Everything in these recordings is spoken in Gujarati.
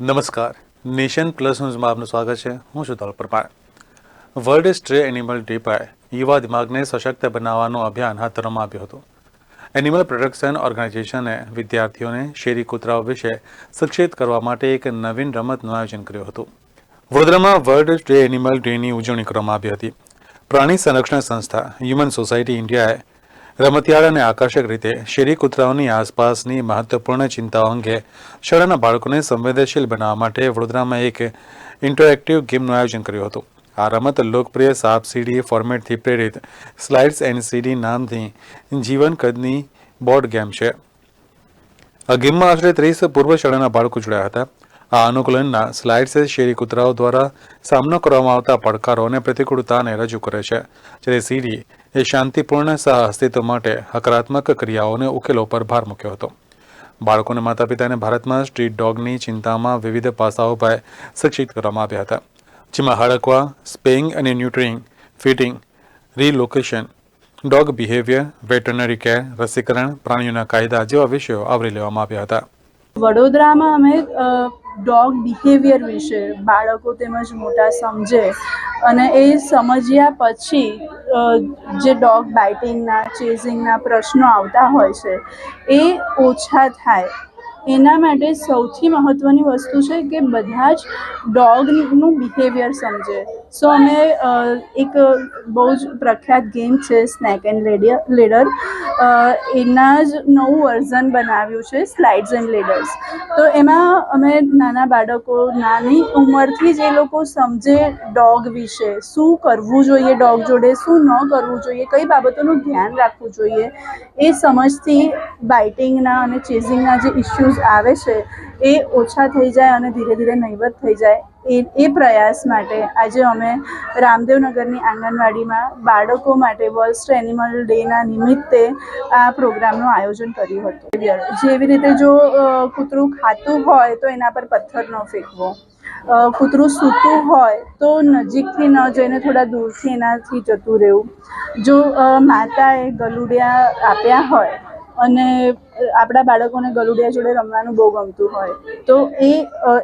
નમસ્કાર. નેશન પ્લસ ન્યૂઝમાં આપનું સ્વાગત છે. હું છું Parmar. World stray animal day પર યુવા દિમાગને સશક્ત બનાવવાનું અભિયાન હાથ ધરવામાં આવ્યું હતું. એનિમલ પ્રોટેક્શન ઓર્ગેનાઇઝેશને વિદ્યાર્થીઓને શેરી કૂતરાઓ વિશે શિક્ષિત કરવા માટે એક નવીન રમતનું આયોજન કર્યું હતું. વડોદરામાં વર્લ્ડ સ્ટ્રે એનિમલ ડેની ઉજવણી કરવામાં આવી હતી. પ્રાણી સંરક્ષણ સંસ્થા હ્યુમન સોસાયટી ઇન્ડિયાએ રમતિયાળ અને આકર્ષક રીતે શેરી કૂતરાઓની આસપાસની મહત્વપૂર્ણ ચિંતાઓ અંગે શાળાના બાળકોને સંવેદનશીલ બનાવવા માટે વડોદરામાં એક ઇન્ટરેક્ટિવ ગેમનું આયોજન કર્યું હતું. આ રમત લોકપ્રિય સાપ સીડી ફોર્મેટથી પ્રેરિત સ્લાઇડ્સ એન્ડ સીડી નામથી જીવન કદની બોર્ડ ગેમ છે. આ ગેમમાં આશરે ત્રીસ પૂર્વ શાળાના બાળકો જોડાયા હતા. આ અનુકૂલનના સ્લાઇડ્સ શેરી કૂતરાઓ દ્વારા સામનો કરવામાં આવતા પડકારો અને પ્રતિકૂળતાને રજૂ કરે છે. જ્યારે સીડી એ શાંતિપૂર્ણ સહ અસ્તિત્વ માટે હકારાત્મક ક્રિયાઓને ઉકેલો પર ભાર મૂક્યો હતો. બાળકોને માતા પિતાને ભારતમાં સ્ટ્રીટ ડોગની ચિંતામાં વિવિધ પાસાઓ પર શિક્ષિત કરવામાં આવ્યા હતા. જેમાં હડકવા સ્પેઇંગ અને neutering fitting relocation dog behaviour veterinary care રસીકરણ, પ્રાણીઓના કાયદા જેવા વિષયો આવરી લેવામાં આવ્યા હતા. વડોદરામાં અમે ડોગ બિહેવિયર વિશે, બાળકો તેમજ મોટા સમજે અને એ સમજ્યા પછી જે ડોગ બાઇટિંગના, ચેઝિંગના પ્રશ્નો આવતા હોય છે, એ ઓછા થાય. એના માટે સૌથી મહત્ત્વની વસ્તુ છે કે બધા જ ડોગનું બિહેવિયર સમજે. સો અમે એક બહુ જ પ્રખ્યાત ગેમ છે સ્નેક એન્ડ લેડિયર લેડર એના જ નવું વર્ઝન બનાવ્યું છે સ્લાઇડ્સ એન્ડ લેડર્સ તો એમાં અમે નાના બાળકો, નાની ઉંમરથી જ એ લોકો સમજે ડોગ વિશે. શું કરવું જોઈએ ડોગ જોડે, શું ન કરવું જોઈએ, કઈ બાબતોનું ધ્યાન રાખવું જોઈએ. એ સમજથી બાઇટિંગના અને ચેઝિંગના જે આવે છે, એ ઓછા થઈ જાય અને ધીરે ધીરે નહીવત થઈ જાય. એ એ પ્રયાસ માટે આજે અમે રામદેવનગરની આંગણવાડીમાં બાળકો માટે વર્લ્ડ એનિમલ ડેના નિમિત્તે આ પ્રોગ્રામનું આયોજન કર્યું હતું. જેવી રીતે જો કૂતરું ખાતું હોય તો એના પર પથ્થર ન ફેંકવો. કૂતરું સૂતું હોય તો નજીકથી ન જઈને થોડા દૂરથી એનાથી જતું રહેવું. જો માતાએ ગલુડિયા આપ્યા હોય અને આપણા બાળકોને ગલુડિયા જોડે રમવાનું બહુ ગમતું હોય. તો એ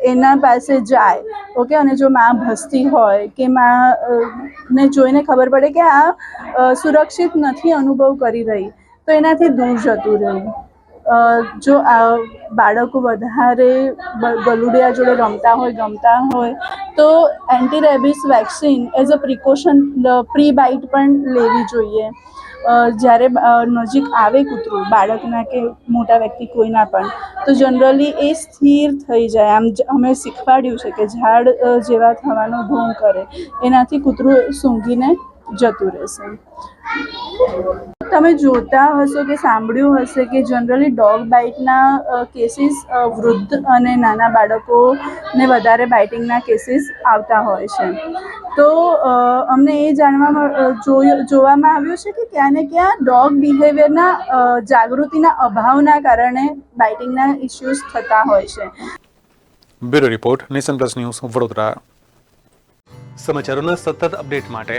એના પાસે જાય, ઓકે? અને જો માં ભસતી હોય કે માં ને જોઈને ખબર પડે કે આ સુરક્ષિત નથી અનુભવ કરી રહી, તો એનાથી દૂર જતું રહેવું જો આ બાળકો વધારે ગલુડિયા જોડે રમતા હોય, ગમતા હોય, તો anti rabies vaccine as a precaution pre bite પણ લેવી જોઈએ. જ્યારે નજીક આવે કૂતરું, બાળકના કે મોટા વ્યક્તિ કોઈના પણ, તો જનરલી એ સ્થિર થઈ જાય. આમ અમે શીખવાડ્યું છે કે ઝાડ જેવા થવાનો ઢોંગ કરે, એનાથી કૂતરું સૂંઘીને જતું રહેશે. તમે જોતા હશો કે સાંભળ્યું હશે કે જનરલી ડોગ બાઇટના કેસીસ વૃદ્ધ અને નાના બાળકોને વધારે બાઇટિંગના કેસીસ આવતા હોય છે. તો અમને એ જાણવામાં જોયું જોવામાં આવ્યું છે કે ક્યાં ને ક્યાં ડોગ બિહેવિયરના જાગૃતિના અભાવના કારણે બાઇટિંગના ઇસ્યુઝ થતા હોય છે. Bureau report nation plus news Vadodara. સમાચારોના સતત અપડેટ માટે